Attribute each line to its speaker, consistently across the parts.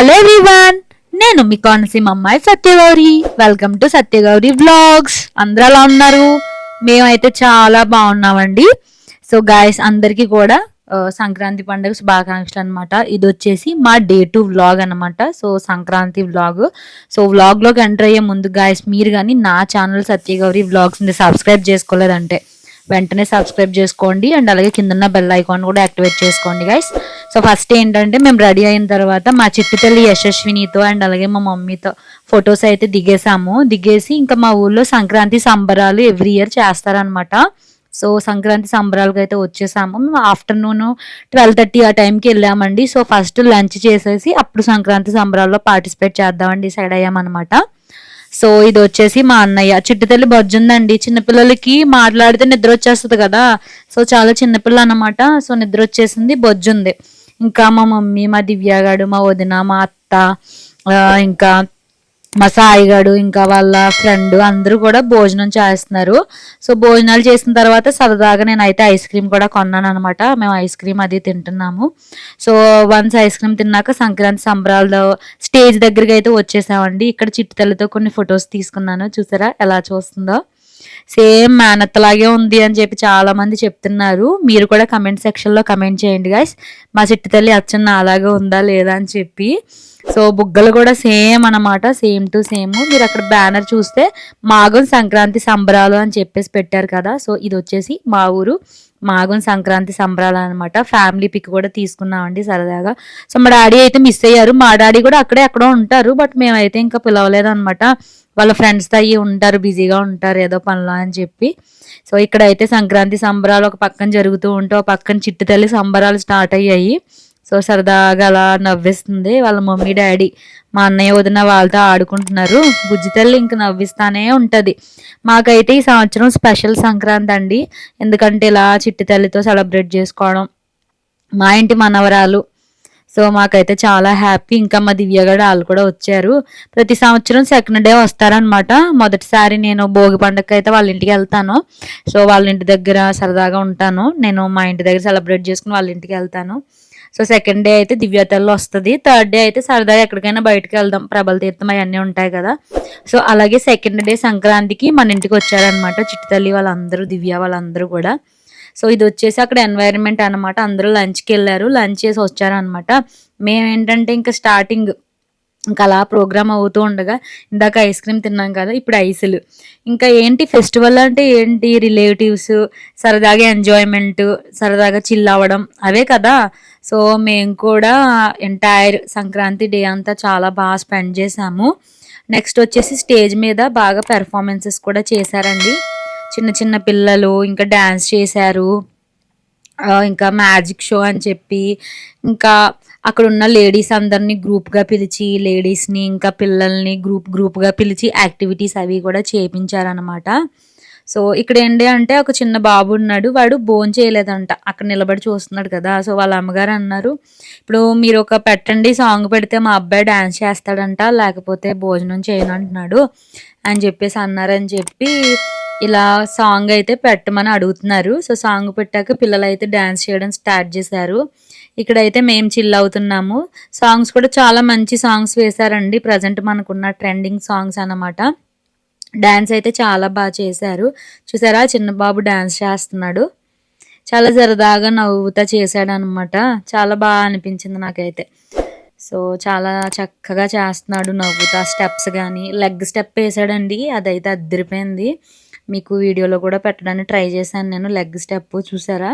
Speaker 1: Hello everyone నేను మీ కోనసీమ అమ్మాయి Satyagowri. Welcome to Satyagowri vlogs అందరూ ఎలా ఉన్నారు? మేమైతే చాలా బాగున్నామండి. సో గాయస్ అందరికీ కూడా సంక్రాంతి పండుగ శుభాకాంక్షలు అనమాట ఇది వచ్చేసి మా డే టు వ్లాగ్ అనమాట సో సంక్రాంతి వ్లాగ్ సో వ్లాగ్లోకి ఎంటర్ అయ్యే ముందు గాయస్ మీరు కానీ నా ఛానల్ సత్యగౌరి వ్లాగ్స్ని సబ్స్క్రైబ్ చేసుకోలేదంటే వెంటనే సబ్స్క్రైబ్ చేసుకోండి. అండ్ అలాగే కిందన్న బెల్ ఐకాన్ కూడా యాక్టివేట్ చేసుకోండి గైస్ సో ఫస్ట్ ఏంటంటే మేము రెడీ అయిన తర్వాత మా చిట్టుపల్లి యశస్వినితో అండ్ అలాగే మా మమ్మీతో ఫొటోస్ అయితే దిగేసాము దిగేసి ఇంకా మా ఊళ్ళో సంక్రాంతి సంబరాలు ఎవ్రీ ఇయర్ చేస్తారనమాట సో సంక్రాంతి సంబరాలకు అయితే వచ్చేసాము. మేము ఆఫ్టర్నూన్ ట్వెల్వ్ థర్టీ ఆ టైంకి వెళ్ళామండి. సో ఫస్ట్ లంచ్ చేసేసి అప్పుడు సంక్రాంతి సంబరాల్లో పార్టిసిపేట్ చేద్దామని డిసైడ్ అయ్యామన్నమాట. సో ఇది వచ్చేసి మా అన్నయ్య. చిట్టుతల్లి బొజ్జుందండి. చిన్నపిల్లలకి మాట్లాడితే నిద్ర వచ్చేస్తుంది కదా. సో చాలా చిన్నపిల్ల అనమాట సో నిద్ర వచ్చేసింది. బొజ్జుంది. ఇంకా మా మమ్మీ మా దివ్యగాడు మా వదిన మా అత్త ఇంకా మా సాయిగాడు ఇంకా వాళ్ళ ఫ్రెండ్ అందరూ కూడా భోజనం చేస్తున్నారు. సో భోజనాలు చేసిన తర్వాత సరదాగా నేనైతే ఐస్ క్రీమ్ కూడా కొన్నాను అనమాట మేము ఐస్ క్రీమ్ అది తింటున్నాము. సో వన్స్ ఐస్ క్రీమ్ తిన్నాక సంక్రాంతి సంబరాల్లో స్టేజ్ దగ్గరికి అయితే వచ్చేసామండి. ఇక్కడ చిట్టుతల్లితో కొన్ని ఫొటోస్ తీసుకున్నాను. చూసారా? ఎలా చూస్తుందో? సేమ్ మేనత్తలాగే ఉంది అని చెప్పి చాలా మంది చెప్తున్నారు. మీరు కూడా కమెంట్ సెక్షన్లో కమెంట్ చేయండి గాయస్ మా చిట్టు తల్లి అచ్చన్న అలాగే ఉందా లేదా అని చెప్పి. సో బుగ్గలు కూడా సేమ్ అనమాట సేమ్ టు సేమ్. మీరు అక్కడ బ్యానర్ చూస్తే మాగం సంక్రాంతి సంబరాలు అని చెప్పేసి పెట్టారు కదా. సో ఇది వచ్చేసి మా ఊరు మాగం సంక్రాంతి సంబరాలు అనమాట ఫ్యామిలీ పిక్ కూడా తీసుకున్నామండి సరదాగా. సో మా డాడీ అయితే మిస్ అయ్యారు. మా డాడీ కూడా అక్కడే ఎక్కడో ఉంటారు. బట్ మేమైతే ఇంకా పిలవలేదు అనమాట వాళ్ళ ఫ్రెండ్స్తో అయ్యి ఉంటారు బిజీగా ఉంటారు ఏదో పనిలో అని చెప్పి. సో ఇక్కడ అయితే సంక్రాంతి సంబరాలు ఒక పక్కన జరుగుతూ ఉంటే ఒక పక్కన చిట్టు తల్లి సంబరాలు స్టార్ట్ అయ్యాయి. సో సరదాగా అలా నవ్విస్తుంది వాళ్ళ మమ్మీ డాడీ. మా అన్నయ్య వదిన వాళ్ళతో ఆడుకుంటున్నారు. బుజ్జి తల్లి ఇంక నవ్విస్తానే ఉంటుంది. మాకైతే ఈ సంవత్సరం స్పెషల్ సంక్రాంతి అండి. ఎందుకంటే ఇలా చిట్టి తల్లితో సెలబ్రేట్ చేసుకోవడం మా ఇంటి మనవరాలు సో మాకైతే చాలా హ్యాపీ. ఇంకా మా దివ్యగడ వాళ్ళు కూడా వచ్చారు. ప్రతి సంవత్సరం సెకండ్ డే వస్తారనమాట మొదటిసారి నేను భోగి పండుగ అయితే వాళ్ళ ఇంటికి వెళ్తాను. సో వాళ్ళ ఇంటి దగ్గర సరదాగా ఉంటాను. నేను మా ఇంటి దగ్గర సెలబ్రేట్ చేసుకుని వాళ్ళ ఇంటికి వెళ్తాను. సో సెకండ్ డే అయితే దివ్యతల్లో వస్తుంది. థర్డ్ డే అయితే సరదాగా ఎక్కడికైనా బయటకు వెళ్దాం. ప్రబల తీర్థం అవన్నీ ఉంటాయి కదా. సో అలాగే సెకండ్ డే సంక్రాంతికి మన ఇంటికి వచ్చారనమాట చిట్టుతల్లి వాళ్ళందరూ దివ్య వాళ్ళందరూ కూడా. సో ఇది వచ్చేసి అక్కడ ఎన్వైరన్మెంట్ అనమాట అందరూ లంచ్కి వెళ్ళారు. లంచ్ చేసి వచ్చారనమాట మేమేంటంటే ఇంకా స్టార్టింగ్ ఇంకా అలా ప్రోగ్రామ్ అవుతూ ఉండగా ఇందాక ఐస్ క్రీమ్ తిన్నాం కదా ఇప్పుడు ఐసులు ఇంకా ఏంటి ఫెస్టివల్ అంటే ఏంటి? రిలేటివ్స్ సరదాగా ఎంజాయ్మెంట్ సరదాగా చిల్ అవ్వడం అవే కదా. సో మేము కూడా ఎంటైర్ సంక్రాంతి డే అంతా చాలా బాగా స్పెండ్ చేసాము నెక్స్ట్ వచ్చేసి స్టేజ్ మీద బాగా పెర్ఫార్మెన్సెస్ కూడా చేశారండి. చిన్న చిన్న పిల్లలు ఇంకా డ్యాన్స్ చేశారు. ఇంకా మ్యాజిక్ షో అని చెప్పి ఇంకా అక్కడ ఉన్న లేడీస్ అందరినీ గ్రూప్గా పిలిచి లేడీస్ని ఇంకా పిల్లల్ని గ్రూప్ గ్రూప్గా పిలిచి యాక్టివిటీస్ అవి కూడా చేయించారనమాట సో ఇక్కడ ఏంటి అంటే ఒక చిన్న బాబు ఉన్నాడు. వాడు బోన్ చేయలేదంట. అక్కడ నిలబడి చూస్తున్నాడు కదా. సో వాళ్ళ అమ్మగారు అన్నారు ఇప్పుడు మీరు ఒక పెట్టండి సాంగ్ పెడితే మా అబ్బాయి డ్యాన్స్ చేస్తాడంట. లేకపోతే భోజనం చేయను అంటున్నాడు. అని చెప్పేసి అన్నారని చెప్పి ఇలా సాంగ్ అయితే పెట్టమని అడుగుతున్నారు. సో సాంగ్ పెట్టాక పిల్లలు అయితే డ్యాన్స్ చేయడం స్టార్ట్ చేశారు. ఇక్కడైతే మేము చిల్ అవుతున్నాము. సాంగ్స్ కూడా చాలా మంచి సాంగ్స్ వేశారండి. ప్రజెంట్ మనకున్న ట్రెండింగ్ సాంగ్స్ అనమాట డ్యాన్స్ అయితే చాలా బాగా చేశారు. చూసారా? చిన్న బాబు చేస్తున్నాడు. చాలా సరదాగా నవ్వుతా చేశాడు అనమాట చాలా బాగా అనిపించింది నాకైతే. సో చాలా చక్కగా చేస్తున్నాడు నవ్వుతా. స్టెప్స్ కానీ లెగ్ స్టెప్ వేసాడండి అదైతే అద్దరిపోయింది మీకు వీడియోలో కూడా పెట్టడానికి ట్రై చేశాను నేను. లెగ్ స్టెప్ చూసారా?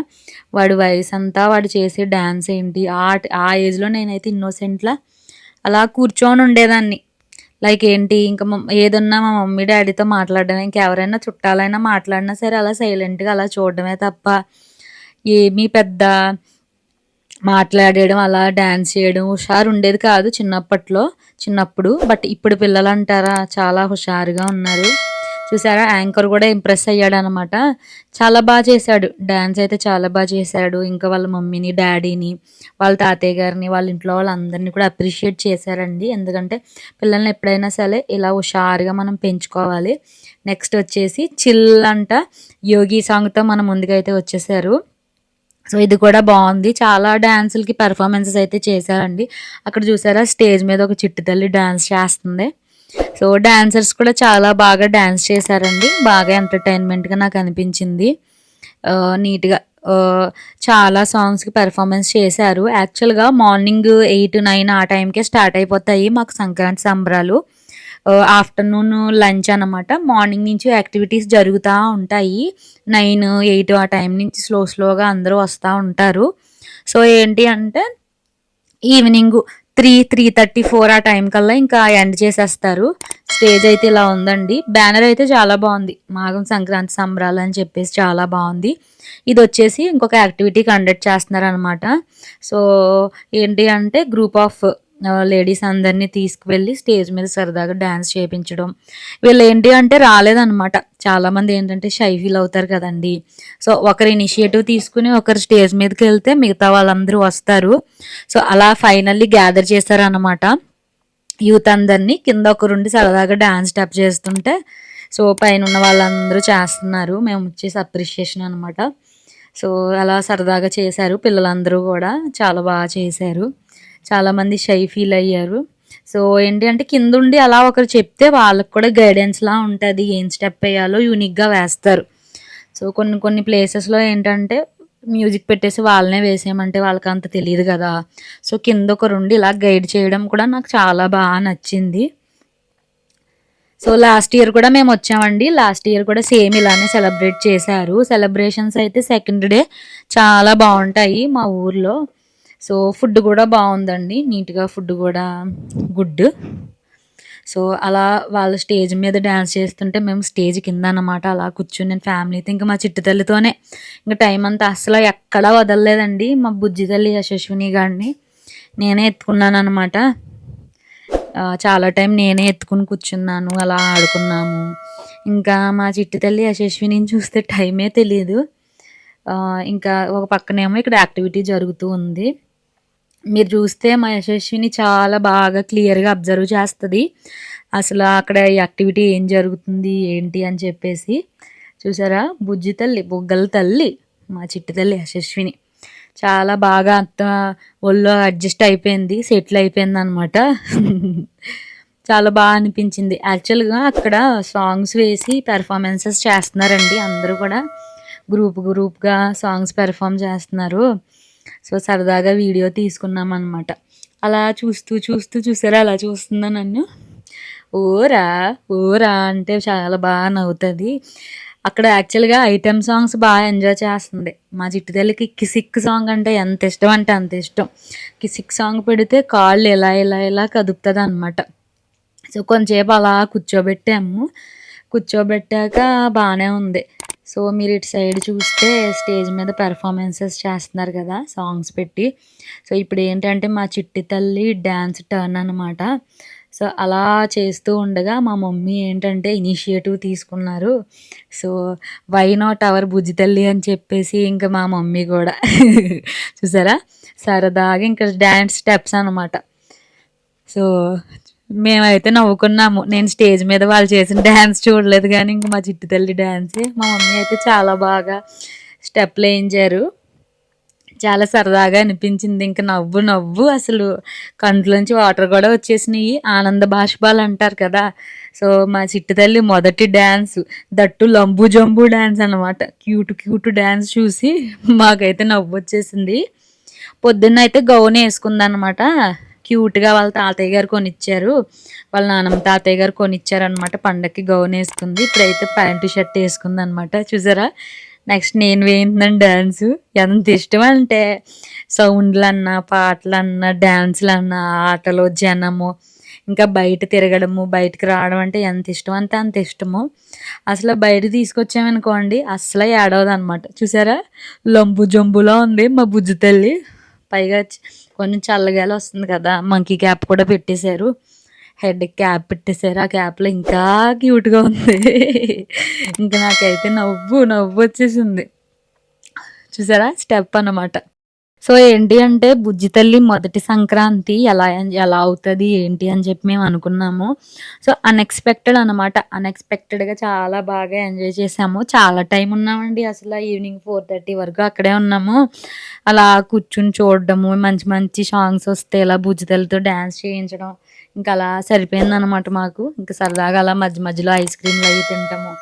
Speaker 1: వాడి వయసు అంతా వాడు చేసే డ్యాన్స్ ఏంటి? ఆ ఆ ఏజ్లో నేనైతే ఇన్నోసెంట్లా అలా కూర్చొని ఉండేదాన్ని. లైక్ ఏంటి? ఇంకా ఏదన్నా మా మమ్మీ డాడీతో మాట్లాడడం ఇంకెవరైనా చుట్టాలైనా మాట్లాడినా సరే అలా సైలెంట్గా అలా చూడడమే తప్ప ఏమీ పెద్ద మాట్లాడేయడం అలా డ్యాన్స్ చేయడం హుషారు ఉండేది కాదు చిన్నప్పట్లో చిన్నప్పుడు. బట్ ఇప్పుడు పిల్లలు అంటారా? చాలా హుషారుగా ఉన్నారు. చూసారా? యాంకర్ కూడా ఇంప్రెస్ అయ్యాడు అనమాట చాలా బాగా చేశాడు. డ్యాన్స్ అయితే చాలా బాగా చేశాడు. ఇంకా వాళ్ళ మమ్మీని డాడీని వాళ్ళ తాతయ్య గారిని వాళ్ళ ఇంట్లో వాళ్ళందరినీ కూడా అప్రిషియేట్ చేశారండి. ఎందుకంటే పిల్లల్ని ఎప్పుడైనా సరే ఇలా హుషారుగా మనం పెంచుకోవాలి. నెక్స్ట్ వచ్చేసి చిల్ అంట యోగి సాంగ్తో మన ముందుకైతే వచ్చేసారు. సో ఇది కూడా బాగుంది. చాలా డ్యాన్సులకి పెర్ఫార్మెన్సెస్ అయితే చేశారండి. అక్కడ చూసారా? స్టేజ్ మీద ఒక చిట్టు తల్లి డ్యాన్స్ చేస్తుంది. సో డాన్సర్స్ కూడా చాలా బాగా డ్యాన్స్ చేశారండి. బాగా ఎంటర్టైన్మెంట్గా నాకు అనిపించింది. నీట్గా చాలా సాంగ్స్కి పెర్ఫార్మెన్స్ చేశారు. యాక్చువల్గా మార్నింగ్ ఎయిట్ నైన్ ఆ టైంకే స్టార్ట్ అయిపోతాయి మాకు సంక్రాంతి సంబరాలు. ఆఫ్టర్నూన్ లంచ్ అనమాట మార్నింగ్ నుంచి యాక్టివిటీస్ జరుగుతూ ఉంటాయి. నైన్ ఎయిట్ ఆ టైం నుంచి స్లో స్లోగా అందరూ వస్తూ ఉంటారు. సో ఏంటి అంటే evening three three thirty four ఆ టైం కల్లా ఇంకా ఎండ్ చేసేస్తారు. స్టేజ్ అయితే ఇలా ఉందండి. బ్యానర్ అయితే చాలా బాగుంది. మాగం సంక్రాంతి సంబరాలు అని చెప్పేసి చాలా బాగుంది. ఇది వచ్చేసి ఇంకొక యాక్టివిటీ కండక్ట్ చేస్తున్నారు అనమాట సో ఏంటి అంటే గ్రూప్ ఆఫ్ లేడీస్ అందరినీ తీసుకువెళ్ళి స్టేజ్ మీద సరదాగా డ్యాన్స్ చేయించడం వీళ్ళు ఏంటి అంటే రాలేదనమాట చాలామంది ఏంటంటే షై ఫీల్ అవుతారు కదండి. సో ఒకరు ఇనిషియేటివ్ తీసుకుని ఒకరు స్టేజ్ మీదకి వెళ్తే మిగతా వాళ్ళందరూ వస్తారు. సో అలా ఫైనల్లీ గ్యాదర్ చేశారనమాట యూత్ అందరినీ కింద ఒకరుండి సరదాగా డ్యాన్స్ స్టెప్ చేస్తుంటే సో పైన ఉన్న వాళ్ళందరూ చేస్తున్నారు. మేము వచ్చేసి అప్రిషియేషన్ అనమాట సో అలా సరదాగా చేశారు. పిల్లలందరూ కూడా చాలా బాగా చేశారు. చాలామంది షై ఫీల్ అయ్యారు. సో ఏంటి అంటే కింద ఉండి అలా ఒకరు చెప్తే వాళ్ళకి కూడా గైడెన్స్లా ఉంటుంది. ఏం స్టెప్ వేయాలో యూనిక్గా వేస్తారు. సో కొన్ని కొన్ని ప్లేసెస్లో ఏంటంటే మ్యూజిక్ పెట్టేసి వాళ్ళనే వేసేయమంటే వాళ్ళకి అంత తెలియదు కదా. సో కింద ఒకరుండి ఇలా గైడ్ చేయడం కూడా నాకు చాలా బాగా నచ్చింది. సో లాస్ట్ ఇయర్ కూడా మేము వచ్చామండి. లాస్ట్ ఇయర్ కూడా సేమ్ ఇలానే సెలబ్రేట్ చేశారు. సెలబ్రేషన్స్ అయితే సెకండ్ డే చాలా బాగుంటాయి మా ఊర్లో. సో ఫుడ్ కూడా బాగుందండి. నీట్గా ఫుడ్ కూడా గుడ్. సో అలా వాళ్ళు స్టేజ్ మీద డ్యాన్స్ చేస్తుంటే మేము స్టేజ్ కింద అనమాట అలా కూర్చుని నేను ఫ్యామిలీతో ఇంకా మా చిట్టు తల్లితోనే. ఇంకా టైం అంతా అసలు ఎక్కడా వదలలేదండి. మా బుజ్జి తల్లి యశస్విని గారిని నేనే ఎత్తుకున్నాను అనమాట చాలా టైం నేనే ఎత్తుకుని కూర్చున్నాను అలా ఆడుకున్నాము. ఇంకా మా చిట్టి తల్లి యశస్విని చూస్తే టైమే తెలియదు ఇంకా ఒక పక్కనేమో ఇక్కడ యాక్టివిటీ జరుగుతూ ఉంది. మీరు చూస్తే మా యశస్విని చాలా బాగా క్లియర్గా అబ్జర్వ్ చేస్తుంది. అసలు అక్కడ యాక్టివిటీ ఏం జరుగుతుంది ఏంటి అని చెప్పేసి. చూసారా? బుజ్జి తల్లి బుగ్గల తల్లి మా చిట్టి తల్లి యశస్విని. చాలా బాగా అంత ఒళ్ళో అడ్జస్ట్ అయిపోయింది సెటిల్ అయిపోయింది అనమాట చాలా బాగా అనిపించింది. యాక్చువల్గా అక్కడ సాంగ్స్ వేసి పెర్ఫార్మెన్సెస్ చేస్తున్నారండి అందరూ కూడా. గ్రూప్ గ్రూప్గా సాంగ్స్ పెర్ఫామ్ చేస్తున్నారు. సో సరదాగా వీడియో తీసుకున్నాం అనమాట అలా చూస్తూ చూస్తూ చూసారా అలా చూస్తుందా నన్ను? ఓరా ఓరా అంటే చాలా బాగా నవ్వుతుంది. అక్కడ యాక్చువల్గా ఐటెం సాంగ్స్ బాగా ఎంజాయ్ చేస్తుంది. మా చిట్టు తల్లికి కిసిక్ సాంగ్ అంటే ఎంత ఇష్టం అంటే అంత ఇష్టం. కిసిక్ సాంగ్ పెడితే కాళ్ళు ఎలా ఎలా ఎలా కదుపుతుంది అనమాట సో కొంచెంసేపు అలా కూర్చోబెట్టాము. కూర్చోబెట్టాక బాగానే ఉంది. సో మీరు ఇటు సైడ్ చూస్తే స్టేజ్ మీద పెర్ఫార్మెన్సెస్ చేస్తున్నారు కదా సాంగ్స్ పెట్టి. సో ఇప్పుడు ఏంటంటే మా చిట్టి తల్లి డ్యాన్స్ టర్న్ అనమాట సో అలా చేస్తూ ఉండగా మా మమ్మీ ఏంటంటే ఇనిషియేటివ్ తీసుకున్నారు. సో వై నాట్ అవర్ బుజ్జి తల్లి అని చెప్పేసి ఇంకా మా మమ్మీ కూడా. చూసారా? సరదాగా ఇంకా డ్యాన్స్ స్టెప్స్ అనమాట సో మేమైతే నవ్వుకున్నాము. నేను స్టేజ్ మీద వాళ్ళు చేసిన డ్యాన్స్ చూడలేదు కానీ ఇంక మా చిట్టు తల్లి డ్యాన్సే మా మమ్మీ అయితే చాలా బాగా స్టెప్లు వేయించారు. చాలా సరదాగా అనిపించింది. ఇంకా నవ్వు నవ్వు అసలు కంట్లోంచి వాటర్ కూడా వచ్చేసినాయి. ఆనంద బాష్పాలు అంటారు కదా. సో మా చిట్టు తల్లి మొదటి డ్యాన్స్ దట్టు లంబు జంబు డ్యాన్స్ అనమాట క్యూట్ క్యూట్ డ్యాన్స్ చూసి మాకైతే నవ్వు వచ్చేసింది పొద్దున్న అయితే గౌన్ వేసుకుందనమాట క్యూట్గా వాళ్ళ తాతయ్య గారు కొనిచ్చారు. వాళ్ళ నాన్నమ్మ తాతయ్య గారు కొనిచ్చారనమాట పండక్కి గౌన్ వేసుకుంది. ఇప్పుడైతే ప్యాంటు షర్ట్ వేసుకుంది అనమాట చూసారా? నెక్స్ట్ నేను వేయిందని డ్యాన్స్ ఎంత ఇష్టం అంటే సౌండ్లన్నా పాటలన్నా పాటలు అన్నా ఆటలు జనము ఇంకా బయట తిరగడము బయటకు రావడం అంటే ఎంత ఇష్టం? అంటే అంత ఇష్టము. అసలు బయట తీసుకొచ్చామనుకోండి అసలు ఏడవదు అనమాట చూసారా? లొంబు జంబులో ఉంది మా బుజ్జి తల్లి. పైగా కొంచెం చల్లగాలి వస్తుంది కదా మంకీ క్యాప్ కూడా పెట్టేశారు. హెడ్ క్యాప్ పెట్టేశారు. ఆ క్యాప్లో ఇంకా క్యూట్గా ఉంది. ఇంకా నాకైతే నవ్వు నవ్వు వచ్చేసింది. చూసారా? స్టెప్ అన్నమాట. సో ఏంటి అంటే బుజ్జి తల్లి మొదటి సంక్రాంతి ఎలా ఎలా అవుతుంది ఏంటి అని చెప్పి మేము అనుకున్నాము. సో అన్ఎక్స్పెక్టెడ్ అనమాట అన్ఎక్స్పెక్టెడ్గా చాలా బాగా ఎంజాయ్ చేసాము. చాలా టైం ఉన్నామండి అసలు ఈవినింగ్ ఫోర్ థర్టీ వరకు అక్కడే ఉన్నాము. అలా కూర్చుని చూడడము మంచి మంచి సాంగ్స్ వస్తే ఇలా బుజ్జి తల్లితో డ్యాన్స్ చేయించడం ఇంకా అలా సరిపోయింది అనమాట మాకు. ఇంకా సరదాగా అలా మధ్య మధ్యలో ఐస్ క్రీమ్లు అవి తింటాము.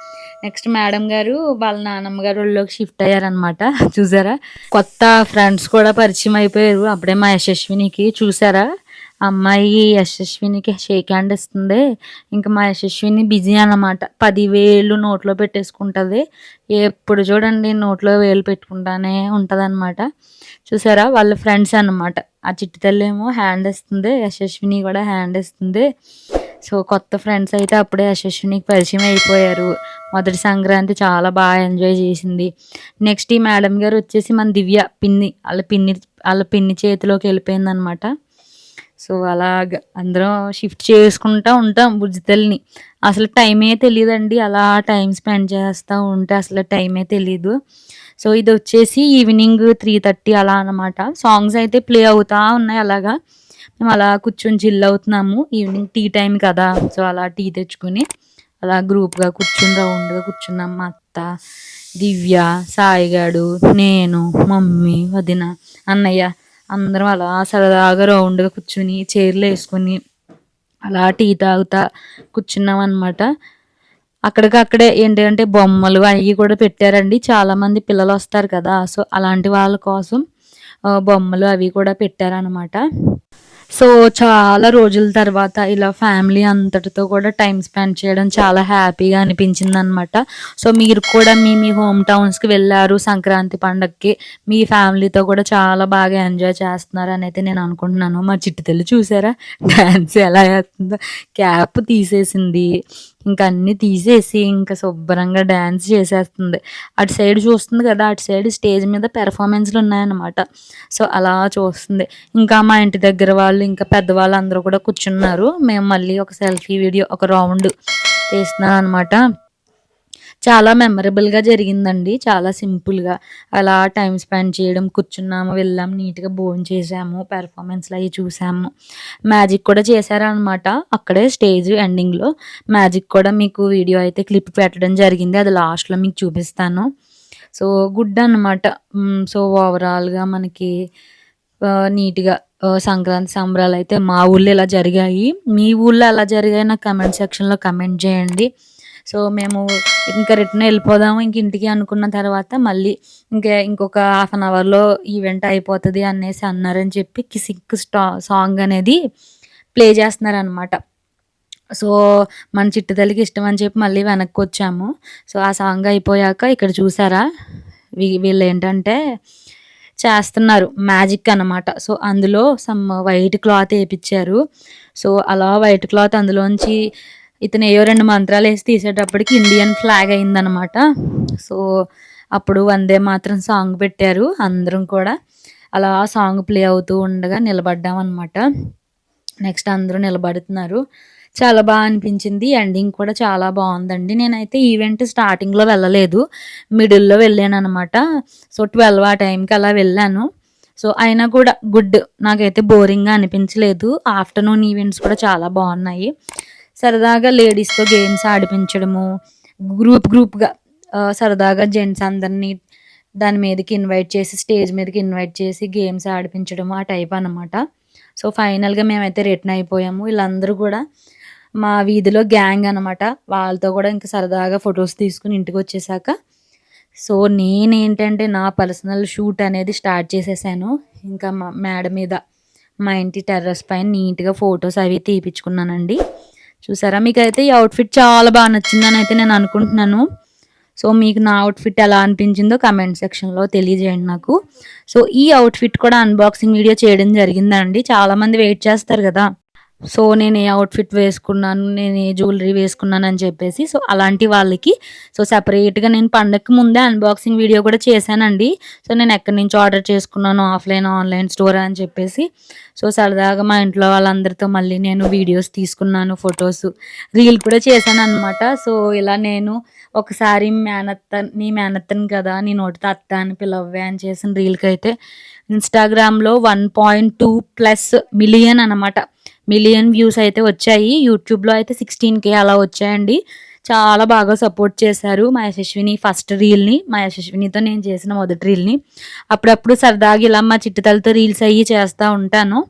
Speaker 1: నెక్స్ట్ మేడం గారు వాళ్ళ నాన్నమ్మ గారు వాళ్ళకి షిఫ్ట్ అయ్యారనమాట చూసారా? కొత్త ఫ్రెండ్స్ కూడా పరిచయం అయిపోయారు. అప్పుడే మా యశస్వినికి చూసారా? అమ్మాయి యశస్వినికి షేక్ హ్యాండ్ ఇస్తుంది. ఇంకా మా యశస్విని బిజీ అన్నమాట. పదివేలు నోట్లో పెట్టేసుకుంటుంది. ఎప్పుడు చూడండి నోట్లో వేలు పెట్టుకుంటానే ఉంటుంది అనమాట చూసారా? వాళ్ళ ఫ్రెండ్స్ అనమాట ఆ చిట్టి తల్లి ఏమో హ్యాండ్ ఇస్తుంది. యశస్విని కూడా హ్యాండ్ ఇస్తుంది. సో కొత్త ఫ్రెండ్స్ అయితే అప్పుడే యశస్వినికి పరిచయం అయిపోయారు. మొదటి సంక్రాంతి చాలా బాగా ఎంజాయ్ చేసింది. నెక్స్ట్ ఈ మేడం గారు వచ్చేసి మన దివ్య పిన్ని వాళ్ళ పిన్ని వాళ్ళ పిన్ని చేతిలోకి వెళ్ళిపోయింది అనమాట సో అలాగ అందరం షిఫ్ట్ చేసుకుంటూ ఉంటాం బుజ్జితల్ని అసలు టైమే తెలియదండి అలా టైం స్పెండ్ చేస్తూ ఉంటే అసలు టైమే తెలీదు. సో ఇది వచ్చేసి ఈవినింగ్ త్రీ థర్టీ అలా అనమాట సాంగ్స్ అయితే ప్లే అవుతూ ఉన్నాయి అలాగా. మేము అలా కూర్చొని చిల్ అవుతున్నాము. ఈవినింగ్ టీ టైం కదా. సో అలా టీ తెచ్చుకుని అలా గ్రూప్గా కూర్చుని రౌండ్గా కూర్చున్నాం. మా అత్త దివ్య సాయిగాడు నేను మమ్మీ వదిన అన్నయ్య అందరం అలా సరదాగా రౌండ్గా కూర్చుని చైర్లు వేసుకొని అలా టీ తాగుతా కూర్చున్నాం అనమాట అక్కడికక్కడే ఏంటంటే బొమ్మలు అవి కూడా పెట్టారండి. చాలామంది పిల్లలు వస్తారు కదా. సో అలాంటి వాళ్ళ కోసం బొమ్మలు అవి కూడా పెట్టారనమాట సో చాలా రోజుల తర్వాత ఇలా ఫ్యామిలీ అంతటితో కూడా టైం స్పెండ్ చేయడం చాలా హ్యాపీగా అనిపించింది అనమాట సో మీరు కూడా మీ మీ హోమ్ టౌన్స్కి వెళ్ళారు సంక్రాంతి పండగకి మీ ఫ్యామిలీతో కూడా చాలా బాగా ఎంజాయ్ చేస్తున్నారు అని అయితే నేను అనుకుంటున్నాను. మా చిట్టు తల్లి చూసారా? డ్యాన్స్ ఎలా వేస్తుందో క్యాప్ తీసేసింది. ఇంకా అన్నీ తీసేసి ఇంకా శుభ్రంగా డ్యాన్స్ చేసేస్తుంది. అటు సైడ్ చూస్తుంది కదా అటు సైడ్ స్టేజ్ మీద పెర్ఫార్మెన్స్లు ఉన్నాయన్నమాట. సో అలా చూస్తుంది. ఇంకా మా ఇంటి దగ్గర వాళ్ళు ఇంకా పెద్దవాళ్ళు అందరూ కూడా కూర్చున్నారు. మేము మళ్ళీ ఒక సెల్ఫీ వీడియో ఒక రౌండ్ తీస్తున్నాం అనమాట చాలా మెమరబుల్గా జరిగిందండి. చాలా సింపుల్గా అలా టైం స్పెండ్ చేయడం కూర్చున్నాము వెళ్ళాం నీట్గా భోజనం చేసాము పెర్ఫార్మెన్స్లు అవి చూసాము. మ్యాజిక్ కూడా చేశారనమాట అక్కడే స్టేజ్ ఎండింగ్లో మ్యాజిక్ కూడా మీకు వీడియో అయితే క్లిప్ పెట్టడం జరిగింది. అది లాస్ట్లో మీకు చూపిస్తాను. సో గుడ్ అనమాట సో ఓవరాల్గా మనకి నీట్గా సంక్రాంతి సంబరాలు అయితే మా ఊళ్ళో ఇలా జరిగాయి. మీ ఊళ్ళో ఎలా జరిగాయి? నాకు కమెంట్ సెక్షన్లో కమెంట్ చేయండి. సో మేము ఇంకా రిటర్న్ వెళ్ళిపోదాము ఇంక ఇంటికి అనుకున్న తర్వాత మళ్ళీ ఇంకా ఇంకొక హాఫ్ అన్ అవర్లో ఈవెంట్ అయిపోతుంది అనేసి అన్నారని చెప్పి కిసిక్ స్టా సాంగ్ అనేది ప్లే చేస్తున్నారనమాట సో మన చిట్టుతల్లికి ఇష్టం అని చెప్పి మళ్ళీ వెనక్కి వచ్చాము. సో ఆ సాంగ్ అయిపోయాక ఇక్కడ చూసారా? వీళ్ళు ఏంటంటే చేస్తున్నారు మ్యాజిక్ అనమాట సో అందులో సమ్ వైట్ క్లాత్ వేయించారు సో అలా వైట్ క్లాత్ అందులోంచి ఇతను ఏవో రెండు మంత్రాలు వేసి తీసేటప్పటికి ఇండియన్ ఫ్లాగ్ అయిందనమాట సో అప్పుడు వందే మాత్రం సాంగ్ పెట్టారు అందరం కూడా. అలా సాంగ్ ప్లే అవుతూ ఉండగా నిలబడ్డాం అనమాట నెక్స్ట్ అందరూ నిలబడుతున్నారు. చాలా బాగా అనిపించింది. ఎండింగ్ కూడా చాలా బాగుందండి. నేనైతే ఈవెంట్ స్టార్టింగ్లో వెళ్ళలేదు. మిడిల్లో వెళ్ళాను అనమాట సో ట్వెల్వ్ ఆ టైంకి అలా వెళ్ళాను. సో అయినా కూడా గుడ్ నాకైతే బోరింగ్గా అనిపించలేదు. ఆఫ్టర్నూన్ ఈవెంట్స్ కూడా చాలా బాగున్నాయి. సరదాగా లేడీస్తో గేమ్స్ ఆడిపించడము గ్రూప్ గ్రూప్గా సరదాగా జెంట్స్ అందరినీ దాని మీదకి ఇన్వైట్ చేసి స్టేజ్ మీదకి ఇన్వైట్ చేసి గేమ్స్ ఆడిపించడం ఆ టైప్ అనమాట సో ఫైనల్గా మేమైతే రిటర్న్ అయిపోయాము. వీళ్ళందరూ కూడా మా వీధిలో గ్యాంగ్ అనమాట వాళ్ళతో కూడా ఇంకా సరదాగా ఫొటోస్ తీసుకుని ఇంటికి వచ్చేసాక. సో నేనేంటంటే నా పర్సనల్ షూట్ అనేది స్టార్ట్ చేసేసాను. ఇంకా మా మేడ మీద మా ఇంటి టెర్రస్ పైన నీట్గా ఫొటోస్ అవి తీపించుకున్నానండి చూసారా? మీకు అయితే ఈ అవుట్ఫిట్ చాలా బాగా నచ్చిందని అయితే నేను అనుకుంటున్నాను. సో మీకు నా అవుట్ఫిట్ ఎలా అనిపించిందో కమెంట్ సెక్షన్లో తెలియజేయండి నాకు. సో ఈ అవుట్ఫిట్ కూడా అన్బాక్సింగ్ వీడియో చేయడం జరిగిందండి. చాలామంది వెయిట్ చేస్తారు కదా. సో నేను ఏ అవుట్ఫిట్ వేసుకున్నాను నేను ఏ జ్యువెలరీ వేసుకున్నాను అని చెప్పేసి సో అలాంటి వాళ్ళకి సో సపరేట్గా నేను పండగకి ముందే అన్బాక్సింగ్ వీడియో కూడా చేశానండి. సో నేను ఎక్కడి నుంచి ఆర్డర్ చేసుకున్నాను ఆఫ్లైన్ ఆన్లైన్ స్టోర్ అని చెప్పేసి. సో సరదాగా మా ఇంట్లో వాళ్ళందరితో మళ్ళీ నేను వీడియోస్ తీసుకున్నాను ఫొటోస్ రీల్ కూడా చేశాను అనమాట సో ఇలా నేను ఒకసారి మేనత్త నీ మేనత్తను కదా నీ నోటితో అత్త అని పిలవ్వే అని చేసిన రీల్కి అయితే ఇన్స్టాగ్రామ్లో one point two plus million అనమాట మిలియన్ వ్యూస్ అయితే వచ్చాయి. యూట్యూబ్లో అయితే సిక్స్టీన్ కే అలా వచ్చాయండి. చాలా బాగా సపోర్ట్ చేశారు మా యశస్విని ఫస్ట్ రీల్ని. మా యశస్వినితో నేను చేసిన మొదటి రీల్ని. అప్పుడప్పుడు సరదాగా ఇలా మా చిట్టుతలతో రీల్స్ అయ్యి చేస్తూ ఉంటాను.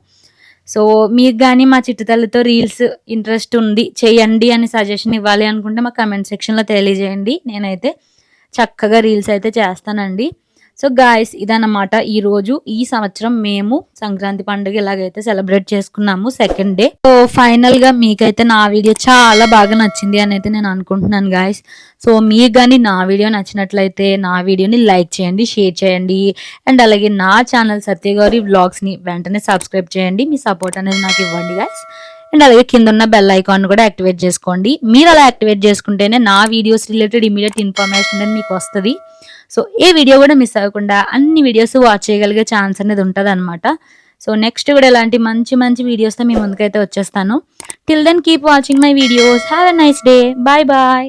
Speaker 1: సో మీకు కానీ మా చిట్టుతల్లితో రీల్స్ ఇంట్రెస్ట్ ఉంది చేయండి అని సజెషన్ ఇవ్వాలి అనుకుంటే మా కమెంట్ సెక్షన్లో తెలియజేయండి. నేనైతే చక్కగా రీల్స్ అయితే చేస్తానండి. సో గాయస్ ఇదన్నమాట ఈ రోజు ఈ సంవత్సరం మేము సంక్రాంతి పండుగ ఇలాగైతే సెలబ్రేట్ చేసుకున్నాము సెకండ్ డే సో ఫైనల్గా మీకైతే నా వీడియో చాలా బాగా నచ్చింది అని అయితే నేను అనుకుంటున్నాను గాయస్ సో మీకు కానీ నా వీడియో నచ్చినట్లయితే నా వీడియోని లైక్ చేయండి షేర్ చేయండి. అండ్ అలాగే నా ఛానల్ సత్యగౌరి వ్లాగ్స్ని వెంటనే సబ్స్క్రైబ్ చేయండి. మీ సపోర్ట్ అనేది నాకు ఇవ్వండి గాయస్ అండ్ అలాగే కింద ఉన్న బెల్ ఐకాన్ కూడా యాక్టివేట్ చేసుకోండి. మీరు అలా యాక్టివేట్ చేసుకుంటేనే నా వీడియోస్ రిలేటెడ్ ఇమీడియట్ ఇన్ఫర్మేషన్ అనేది మీకు వస్తుంది. సో ఏ వీడియో కూడా మిస్ అవ్వకుండా అన్ని వీడియోస్ వాచ్ చేయగలిగే ఛాన్స్ అనేది ఉంటుంది అనమాట సో నెక్స్ట్ కూడా ఇలాంటి మంచి మంచి వీడియోస్తో మీ ముందుకైతే వచ్చేస్తాను. Till then keep watching my videos have a nice day bye bye